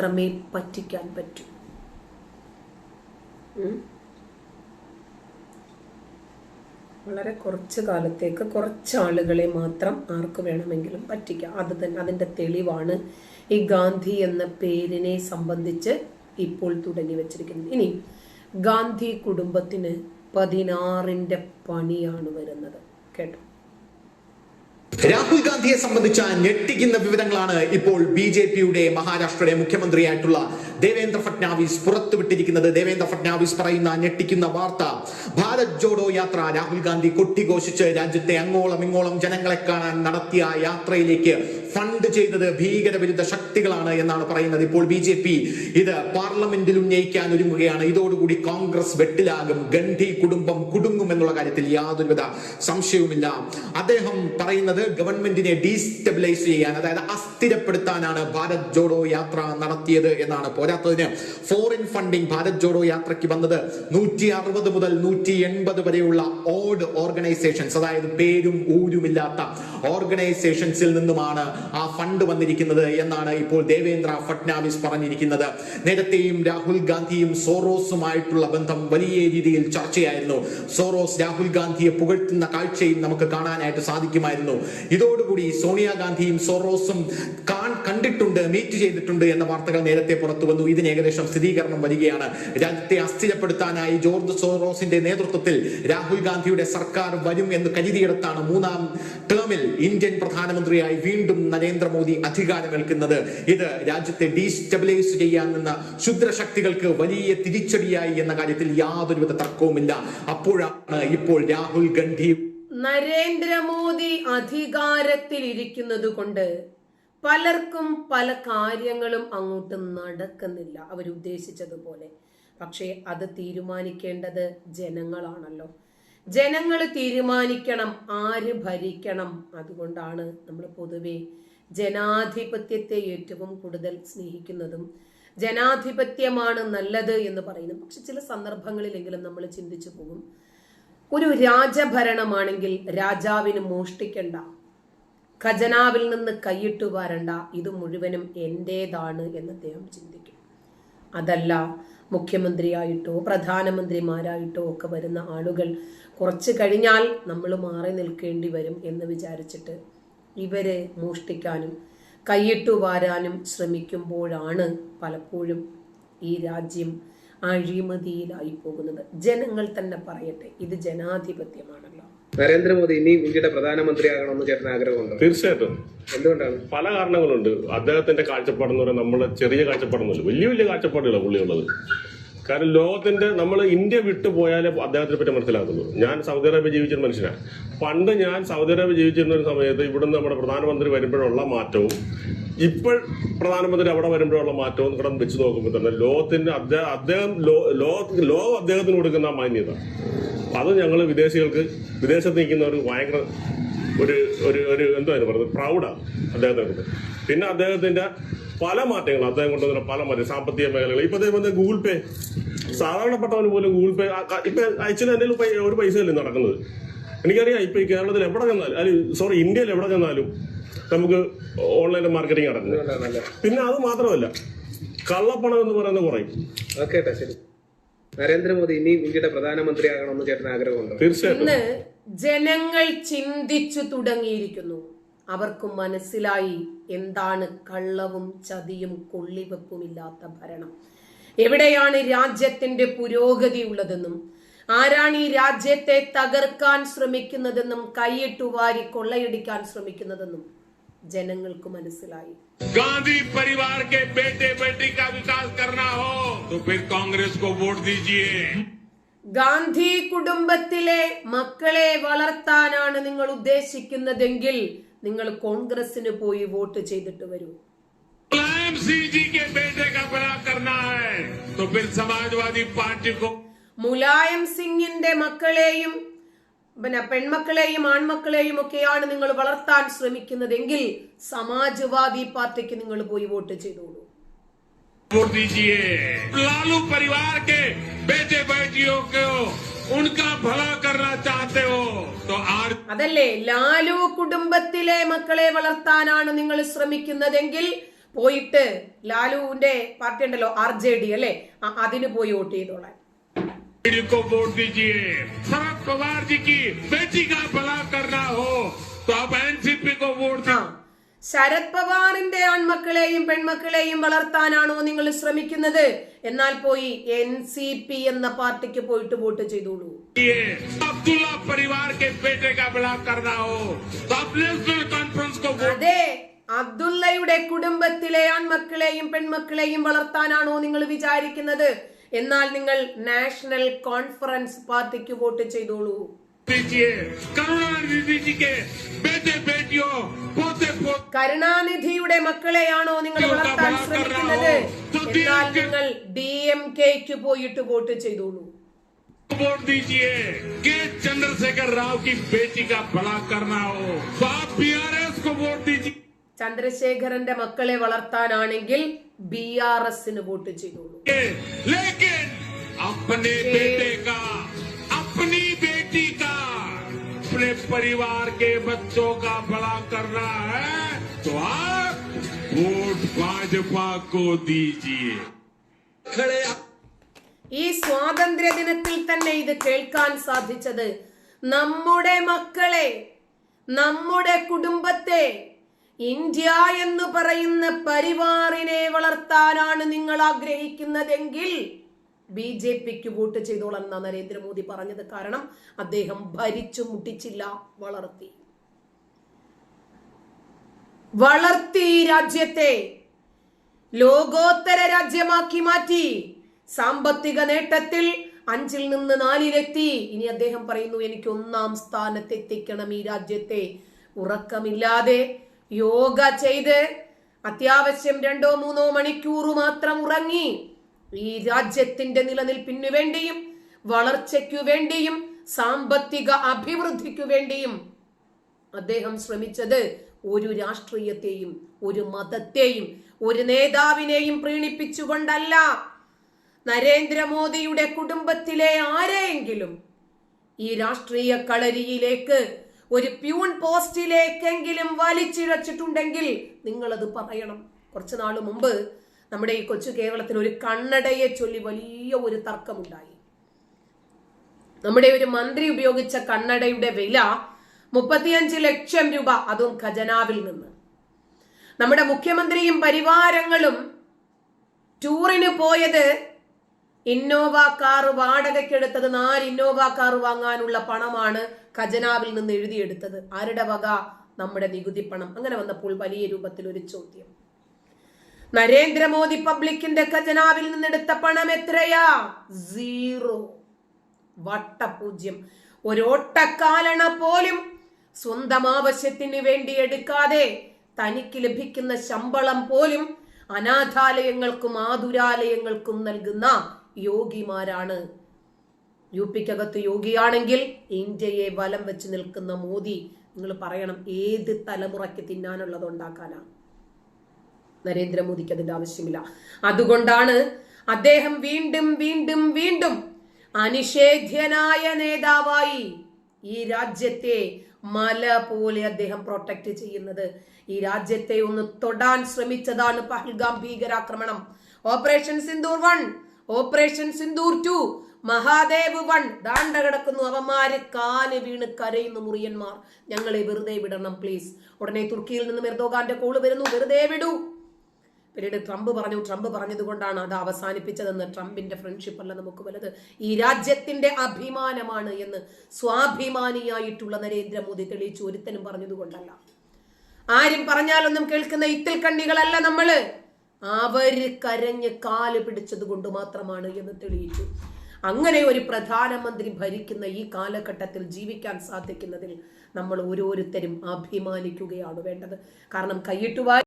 മാത്രമേ പറ്റിക്കാൻ പറ്റൂ. വളരെ കുറച്ച് കാലത്തേക്ക് കുറച്ച് ആളുകളെ മാത്രം ആർക്ക് വേണമെങ്കിലും പറ്റിക്കാം. അത് തന്നെ അതിന്റെ തെളിവാണ് ഈ ഗാന്ധി എന്ന പേരിനെ സംബന്ധിച്ച് ഇപ്പോൾ തുടങ്ങി വെച്ചിരിക്കുന്നത്. ഇനി ഗാന്ധി കുടുംബത്തിന് പതിനാറിന്റെ പണിയാണ് വരുന്നത്. കേട്ടോ? രാഹുൽ ഗാന്ധിയെ സംബന്ധിച്ച ഞെട്ടിക്കുന്ന വിവരങ്ങളാണ് ഇപ്പോൾ ബി ജെ പിയുടെ മഹാരാഷ്ട്രയുടെ മുഖ്യമന്ത്രിയായിട്ടുള്ള ദേവേന്ദ്ര ഫട്നാവിസ് പുറത്തുവിട്ടിരിക്കുന്നത്. ദേവേന്ദ്ര ഫട്നാവിസ് പറയുന്ന ഞെട്ടിക്കുന്ന വാർത്ത. ഭാരത് ജോഡോ യാത്ര രാഹുൽ ഗാന്ധി കൊട്ടിഘോഷിച്ച് രാജ്യത്തെ അങ്ങോളം ഇങ്ങോളം ജനങ്ങളെ കാണാൻ നടത്തിയ യാത്രയിലേക്ക് ഫണ്ട് ചെയ്തത് ഭീകരവിരുദ്ധ ശക്തികളാണ് എന്നാണ് പറയുന്നത്. ഇപ്പോൾ ബി ജെ പി ഇത് പാർലമെന്റിൽ ഉന്നയിക്കാൻ ഒരുങ്ങുകയാണ്. ഇതോടുകൂടി കോൺഗ്രസ് വെട്ടിലാകും. ഗണ്ഡി കുടുംബം കുടുങ്ങും എന്നുള്ള കാര്യത്തിൽ യാതൊരുവിധ സംശയവുമില്ല. അദ്ദേഹം പറയുന്നത് ഗവൺമെന്റിനെ ഡീസ്റ്റബിലൈസ് ചെയ്യാൻ അതായത് അസ്ഥിരപ്പെടുത്താനാണ് ഭാരത് ജോഡോ യാത്ര നടത്തിയത് എന്നാണ്. പോരാത്തതിന് ഫോറിൻ ഫണ്ടിംഗ് ഭാരത് ജോഡോ യാത്രയ്ക്ക് വന്നത് നൂറ്റി അറുപത് മുതൽ നൂറ്റി എൺപത് വരെയുള്ള ഓഡ് ഓർഗനൈസേഷൻസ് അതായത് പേരും ഊരുമില്ലാത്ത ഓർഗനൈസേഷൻസിൽ നിന്നുമാണ് ആ ഫണ്ട് വന്നിരിക്കുന്നത് എന്നാണ് ഇപ്പോൾ ദേവേന്ദ്ര ഫട്നാവിസ് പറഞ്ഞിരിക്കുന്നത്. നേരത്തെയും രാഹുൽ ഗാന്ധിയും സോറോസുമായിട്ടുള്ള ബന്ധം വലിയ രീതിയിൽ ചർച്ചയായിരുന്നു. സോറോസ് രാഹുൽ ഗാന്ധിയെ പുകഴ്ത്തുന്ന കാഴ്ചയും നമുക്ക് കാണാനായിട്ട് സാധിക്കുമായിരുന്നു. ഇതോടുകൂടി സോണിയാഗാന്ധിയും സോറോസും കണ്ടിട്ടുണ്ട് മീറ്റ് ചെയ്തിട്ടുണ്ട് എന്ന വാർത്തകൾ നേരത്തെ പുറത്തു വന്നു. ഇതിന് ഏകദേശം സ്ഥിരീകരണം വരികയാണ്. രാജ്യത്തെ അസ്ഥിരപ്പെടുത്താനായി ജോർജ് സോറോസിന്റെ നേതൃത്വത്തിൽ രാഹുൽ ഗാന്ധിയുടെ സർക്കാർ വരും എന്ന് കരുതിയിടത്താണ് മൂന്നാം ടേമിൽ ഇന്ത്യൻ പ്രധാനമന്ത്രിയായി വീണ്ടും നരേന്ദ്രമോദി അധികാരമേൽക്കുന്നത്. ഇത് രാജ്യത്തെ ഡീസ്റ്റബിലൈസ് ചെയ്യാൻ നിന്ന ശുദ്രശക്തികൾക്ക് വലിയ തിരിച്ചടിയായി എന്ന കാര്യത്തിൽ യാതൊരുവിധ തർക്കവുമില്ല. അപ്പോഴാണ് ഇപ്പോൾ രാഹുൽ ഗാന്ധി നരേന്ദ്രമോദി അധികാരത്തിൽ ഇരിക്കുന്നത് കൊണ്ട് പലർക്കും പല കാര്യങ്ങളും അങ്ങോട്ട് നടക്കുന്നില്ല. അവരുദ്ദേശിച്ചതുപോലെ പക്ഷേ അത് തീരുമാനിക്കേണ്ടത് ജനങ്ങളാണല്ലോ. ജനങ്ങൾ തീരുമാനിക്കണം ആര് ഭരിക്കണം അതുകൊണ്ടാണ് നമ്മൾ പൊതുവെ ജനാധിപത്യത്തെ ഏറ്റവും കൂടുതൽ സ്നേഹിക്കുന്നതും ജനാധിപത്യമാണ് നല്ലത് എന്ന് പറയുന്നു. പക്ഷെ ചില സന്ദർഭങ്ങളിലെങ്കിലും നമ്മൾ ചിന്തിച്ചു പോകും. ഒരു രാജഭരണമാണെങ്കിൽ രാജാവിന് മോഷ്ടിക്കണ്ട ഖജനാവിൽ നിന്ന് കൈയിട്ട് വരണ്ട ഇത് മുഴുവനും എന്റേതാണ് എന്ന് അദ്ദേഹം ചിന്തിക്കും. അതല്ല മുഖ്യമന്ത്രിയായിട്ടോ പ്രധാനമന്ത്രിമാരായിട്ടോ ഒക്കെ വരുന്ന ആളുകൾ കുറച്ച് കഴിഞ്ഞാൽ നമ്മൾ മാറി നിൽക്കേണ്ടി വരും എന്ന് വിചാരിച്ചിട്ട് ഇവരെ മോഷ്ടിക്കാനും കൈയിട്ടു വാരാനും ശ്രമിക്കുമ്പോഴാണ് പലപ്പോഴും ഈ രാജ്യം അഴിമതിയിലായി പോകുന്നത്. ജനങ്ങൾ തന്നെ പറയട്ടെ ഇത് ജനാധിപത്യമാണല്ലോ. നരേന്ദ്രമോദി ഇനി ഇന്ത്യയുടെ പ്രധാനമന്ത്രിയാകണമെന്ന് ചേട്ടൻ ആഗ്രഹമുണ്ടോ? തീർച്ചയായിട്ടും. എന്തുകൊണ്ടാണ്? പല കാരണങ്ങളുണ്ട്. അദ്ദേഹത്തിന്റെ കാഴ്ചപ്പാടെന്ന് പറയുന്നത് നമ്മളെ ചെറിയ കാഴ്ചപ്പാടൊന്നുമില്ല. വലിയ വലിയ കാഴ്ചപ്പാടുകളാണ് പുള്ളിയുള്ളത്. കാരണം ലോകത്തിന്റെ നമ്മൾ ഇന്ത്യ വിട്ടു പോയാലേ അദ്ദേഹത്തിനെ പറ്റി മനസ്സിലാക്കുള്ളൂ ഞാൻ സൗദി അറേബ്യ ജീവിച്ചിരുന്ന മനുഷ്യനാണ് പണ്ട് ഞാൻ സൗദി അറേബ്യ ജീവിച്ചിരുന്ന ഒരു സമയത്ത് ഇവിടുന്ന് നമ്മുടെ പ്രധാനമന്ത്രി വരുമ്പോഴുള്ള മാറ്റവും ഇപ്പോൾ പ്രധാനമന്ത്രി അവിടെ വരുമ്പോഴുള്ള മാറ്റവും കൂടെ വെച്ച് നോക്കുമ്പോൾ തന്നെ ലോകത്തിന്റെ അദ്ദേഹം ലോകം അദ്ദേഹത്തിന് കൊടുക്കുന്ന മാന്യത. അത് ഞങ്ങൾ വിദേശികൾക്ക് വിദേശത്ത് നിൽക്കുന്ന ഒരു ഭയങ്കര ഒരു ഒരു ഒരു എന്താ പറയുന്നത്? പ്രൗഡാണ് അദ്ദേഹത്തെ പിന്നെ അദ്ദേഹത്തിന്റെ പല മാറ്റങ്ങൾ അദ്ദേഹം കൊണ്ടുവന്ന പല മാറ്റം സാമ്പത്തിക മേഖലകൾ. ഇപ്പൊ അദ്ദേഹം വന്ന ഗൂഗിൾ പേ സാധാരണപ്പെട്ടവന് പോലും ഗൂഗിൾ പേ ഇപ്പൊ ആക്ച്വലി എന്തെങ്കിലും ഒരു പൈസ അല്ലേ നടക്കുന്നത്? എനിക്കറിയാം ഇപ്പൊ ഈ കേരളത്തിൽ എവിടെ ചെന്നാലും അല്ലെ സോറി ഇന്ത്യയിൽ എവിടെ ചെന്നാലും നമുക്ക് ഓൺലൈൻ മാർക്കറ്റിംഗ് നടക്കുന്നത് പിന്നെ അത് മാത്രമല്ല കള്ളപ്പണം എന്ന് പറയുന്നത് കുറയും. ഓക്കെ ശരി. നരേന്ദ്രമോദി ഇനിയും ഇന്ത്യയുടെ പ്രധാനമന്ത്രി പ്രധാനമന്ത്രിയാകണമെന്ന് ചേട്ടൻ ആഗ്രഹമുണ്ടോ. തീർച്ചയായിട്ടും. ജനങ്ങൾ ചിന്തിച്ചു തുടങ്ങിയിരിക്കുന്നു. അവർക്ക് മനസ്സിലായി എന്താണ് കള്ളവും ചതിയും കൊള്ളിവെപ്പുമില്ലാത്ത ഭരണം. എവിടെയാണ് രാജ്യത്തിന്റെ പുരോഗതി ഉള്ളതെന്നും ആരാണ് ഈ രാജ്യത്തെ തകർക്കാൻ ശ്രമിക്കുന്നതെന്നും കൈയിട്ടു വാരി കൊള്ളയടിക്കാൻ ശ്രമിക്കുന്നതെന്നും ജനങ്ങൾക്ക് മനസ്സിലായി. ഗാന്ധി പരിവാർ കോൺഗ്രസ് ഗാന്ധി കുടുംബത്തിലെ മക്കളെ വളർത്താനാണ് നിങ്ങൾ ഉദ്ദേശിക്കുന്നതെങ്കിൽ നിങ്ങൾ കോൺഗ്രസിന് പോയി വോട്ട് ചെയ്തിട്ട് വരൂ. മുലായം സിംഗിന്റെ മക്കളെയും പിന്നെ പെൺമക്കളെയും ആൺമക്കളെയും ഒക്കെയാണ് നിങ്ങൾ വളർത്താൻ ശ്രമിക്കുന്നതെങ്കിൽ സമാജ്വാദി പാർട്ടിക്ക് നിങ്ങൾ പോയി വോട്ട് ചെയ്തോളൂ. ലാലു പരിവാർ അതല്ലേ ലാലു കുടുംബത്തിലെ മക്കളെ വളർത്താനാണ് നിങ്ങൾ ശ്രമിക്കുന്നതെങ്കിൽ പോയിട്ട് ലാലുവിന്റെ പാർട്ടി ഉണ്ടല്ലോ ആർ ജെ ഡി അല്ലെ? അതിന് പോയി വോട്ട് ചെയ്തോളാം വോട്ട് ശരത് പവാർ ജി കി കാ ഭലാ കർണാ ഹോ. തോ ആപ് എൻസിപി കോ വോട്ട് ശരത് പവാറിന്റെ ആൺമക്കളെയും പെൺമക്കളെയും വളർത്താനാണോ നിങ്ങൾ ശ്രമിക്കുന്നത്? എന്നാൽ പോയി എൻ സി പി എന്ന പാർട്ടിക്ക് പോയിട്ട് വോട്ട് ചെയ്തോളൂ. അതെ അബ്ദുള്ളയുടെ കുടുംബത്തിലെ ആൺമക്കളെയും പെൺമക്കളെയും വളർത്താനാണോ നിങ്ങൾ വിചാരിക്കുന്നത്? എന്നാൽ നിങ്ങൾ നാഷണൽ കോൺഫറൻസ് പാർട്ടിക്ക് വോട്ട് ചെയ്തോളൂ. കരുണാനിധി ബേറ്റേ ബേട്ടിയോ പോത്തെ बेटे बेटियों पोते पोते കരുണാനിധിയുടെ മക്കളെയാണോ നിങ്ങൾ വളർത്താൻ ശ്രമിക്കുന്നത് എന്നാൽ നിങ്ങൾ ഡി എം കെക്ക് പോയിട്ട് വോട്ട് ചെയ്തോളൂ वोट दीजिए के चंद्रशेखर राव की बेटी का भला करना हो तो आप बीआरएस को वोट दीजिए ചന്ദ്രശേഖരന്റെ മക്കളെ വളർത്താനാണെങ്കിൽ ബി ആർ എസിന് വോട്ട് ചെയ്തോളൂ अपने परिवार के बच्चों का भला करना है तो आप वोट भाजपा को दीजिए ഈ സ്വാതന്ത്ര്യ ദിനത്തിൽ തന്നെ ഇത് കേൾക്കാൻ സാധിച്ചത് നമ്മുടെ മക്കളെ നമ്മുടെ കുടുംബത്തെ ഇന്ത്യ എന്ന് പറയുന്ന പരിവാറിനെ വളർത്താനാണ് നിങ്ങൾ ആഗ്രഹിക്കുന്നതെങ്കിൽ ബി ജെ പിക്ക് വോട്ട് ചെയ്തോളാം എന്നാണ് നരേന്ദ്രമോദി പറഞ്ഞത്. കാരണം അദ്ദേഹം ഭരിച്ചു മുട്ടിച്ചില്ല വളർത്തി. വളർത്തി രാജ്യത്തെ ലോകോത്തര രാജ്യമാക്കി മാറ്റി. സാമ്പത്തിക നേട്ടത്തിൽ അഞ്ചിൽ നിന്ന് നാലിലെത്തി. ഇനി അദ്ദേഹം പറയുന്നു എനിക്ക് ഒന്നാം സ്ഥാനത്ത് എത്തിക്കണം ഈ രാജ്യത്തെ. ഉറക്കമില്ലാതെ യോഗ ചെയ്ത് അത്യാവശ്യം രണ്ടോ മൂന്നോ മണിക്കൂർ മാത്രം ഉറങ്ങി. ഈ രാജ്യത്തിന്റെ നിലനിൽപ്പിനു വേണ്ടിയും വളർച്ചയ്ക്കു വേണ്ടിയും സാമ്പത്തിക അഭിവൃദ്ധിക്കു വേണ്ടിയും അദ്ദേഹം ശ്രമിച്ചത് ഒരു രാഷ്ട്രീയത്തെയും ഒരു മതത്തെയും ഒരു നേതാവിനെയും പ്രീണിപ്പിച്ചുകൊണ്ടല്ല. നരേന്ദ്രമോദിയുടെ കുടുംബത്തിലെ ആരെയെങ്കിലും ഈ രാഷ്ട്രീയ കളരിയിലേക്ക് ഒരു പ്യൂൺ പോസ്റ്റിലേക്കെങ്കിലും വലിച്ചിഴച്ചിട്ടുണ്ടെങ്കിൽ നിങ്ങളത് പറയണം. കുറച്ചു നാൾ മുമ്പ് നമ്മുടെ ഈ കൊച്ചു കേരളത്തിന് ഒരു കണ്ണടയെ ചൊല്ലി വലിയ ഒരു തർക്കമുണ്ടായി. നമ്മുടെ ഒരു മന്ത്രി ഉപയോഗിച്ച കണ്ണടയുടെ വില മുപ്പത്തിയഞ്ച് ലക്ഷം രൂപ അതും ഖജനാവിൽ നിന്ന്. നമ്മുടെ മുഖ്യമന്ത്രിയും പരിവാരങ്ങളും ടൂറിന് പോയത് ഇന്നോവ കാർ വാടകയ്ക്കെടുത്തത് നാല് ഇന്നോവ കാർ വാങ്ങാനുള്ള പണമാണ് ഖജനാവിൽ നിന്ന് എഴുതിയെടുത്തത്. ആരുടെ വക? നമ്മുടെ നികുതി പണം. അങ്ങനെ വന്നപ്പോൾ വലിയ രൂപത്തിൽ ഒരു ചോദ്യം. നരേന്ദ്രമോദി പബ്ലിക്കിന്റെ ഖജനാവിൽ നിന്നെടുത്ത പണം എത്രയാ? സീറോ. വട്ടപൂജ്യം. ഒരോട്ടക്കാലണ പോലും സ്വന്തം ആവശ്യത്തിന് വേണ്ടി എടുക്കാതെ തനിക്ക് ലഭിക്കുന്ന ശമ്പളം പോലും അനാഥാലയങ്ങൾക്കും ആതുരാലയങ്ങൾക്കും നൽകുന്ന യോഗിമാരാണ്. യു പിക്കകത്ത് യോഗിയാണെങ്കിൽ ഇന്ത്യയെ വലം വെച്ച് നിൽക്കുന്ന മോദി നിങ്ങൾ പറയണം ഏത് തലമുറയ്ക്ക് തിന്നാനുള്ളത് ഉണ്ടാക്കാനാ? നരേന്ദ്രമോദിക്ക് അതിന്റെ ആവശ്യമില്ല. അതുകൊണ്ടാണ് അദ്ദേഹം വീണ്ടും വീണ്ടും വീണ്ടും അനിഷേധ്യനായ നേതാവായി ഈ രാജ്യത്തെ മല പോലെ അദ്ദേഹം പ്രൊട്ടക്ട് ചെയ്യുന്നത്. ഈ രാജ്യത്തെ ഒന്ന് തൊടാൻ ശ്രമിച്ചതാണ് പഹൽഗാം ഭീകരാക്രമണം. Operation Sindoor one operation Sindoor two Mahadev one ദാണ്ട കിടക്കുന്നു അവന്മാര് കാൽ വീണ് കരയുന്നു മുറിയന്മാർ. ഞങ്ങളെ വെറുതെ വിടണം പ്ലീസ് ഉടനെ തുർക്കിയിൽ നിന്ന് മെർദോഗാന്റെ കോൾ വരുന്നു. വെറുതെ വിടൂ. പിന്നീട് ട്രംപ് പറഞ്ഞു ട്രംപ് പറഞ്ഞതുകൊണ്ടാണ് അത് അവസാനിപ്പിച്ചതെന്ന് ട്രംപിന്റെ ഫ്രണ്ട്ഷിപ്പ് അല്ല നമുക്ക് വലത്. ഈ രാജ്യത്തിന്റെ അഭിമാനമാണ് എന്ന് സ്വാഭിമാനിയായിട്ടുള്ള നരേന്ദ്രമോദി തെളിയിച്ചു. ഒരുത്തനും പറഞ്ഞതുകൊണ്ടല്ല. ആരും പറഞ്ഞാലൊന്നും കേൾക്കുന്ന ഇത്തിൽ കണ്ണികളല്ല നമ്മൾ. അവർ കരഞ്ഞ് കാൽ പിടിച്ചത് കൊണ്ട് മാത്രമാണ് എന്ന് തെളിയിച്ചു. അങ്ങനെ ഒരു പ്രധാനമന്ത്രി ഭരിക്കുന്ന ഈ കാലഘട്ടത്തിൽ ജീവിക്കാൻ സാധിക്കുന്നതിൽ നമ്മൾ ഓരോരുത്തരും അഭിമാനിക്കുകയാണ് വേണ്ടത്. കാരണം കൈയിട്ടുവായി